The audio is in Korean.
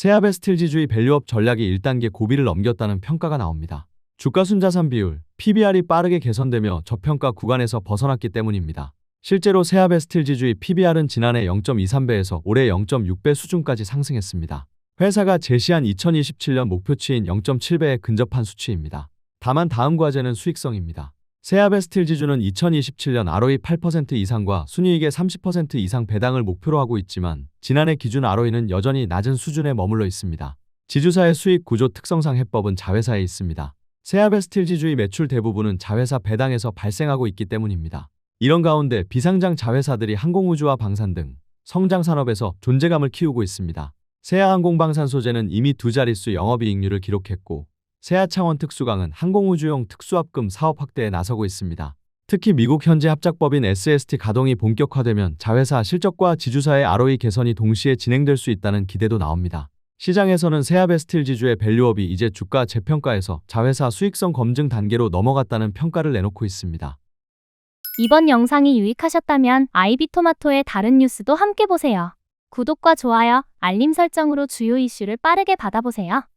세아베 스틸지주의 밸류업 전략이 1단계 고비를 넘겼다는 평가가 나옵니다. 주가 순자산 비율, PBR이 빠르게 개선되며 저평가 구간에서 벗어났기 때문입니다. 실제로 세아베 스틸지주의 PBR은 지난해 0.23배에서 올해 0.6배 수준까지 상승했습니다. 회사가 제시한 2027년 목표치인 0.7배에 근접한 수치입니다. 다만 다음 과제는 수익성입니다. 세아베 스틸지주는 2027년 ROE 8% 이상과 순이익의 30% 이상 배당을 목표로 하고 있지만 지난해 기준 ROE는 여전히 낮은 수준에 머물러 있습니다. 지주사의 수익 구조 특성상 해법은 자회사에 있습니다. 세아베 스틸지주의 매출 대부분은 자회사 배당에서 발생하고 있기 때문입니다. 이런 가운데 비상장 자회사들이 항공우주와 방산 등 성장 산업에서 존재감을 키우고 있습니다. 세아항공방산 소재는 이미 두 자릿수 영업이익률을 기록했고 세아창원 특수강은 항공우주용 특수합금 사업 확대에 나서고 있습니다. 특히 미국 현지 합작법인 SST 가동이 본격화되면 자회사 실적과 지주사의 ROE 개선이 동시에 진행될 수 있다는 기대도 나옵니다. 시장에서는 세아베스틸 지주의 밸류업이 이제 주가 재평가에서 자회사 수익성 검증 단계로 넘어갔다는 평가를 내놓고 있습니다. 이번 영상이 유익하셨다면 아이비토마토의 다른 뉴스도 함께 보세요. 구독과 좋아요, 알림 설정으로 주요 이슈를 빠르게 받아보세요.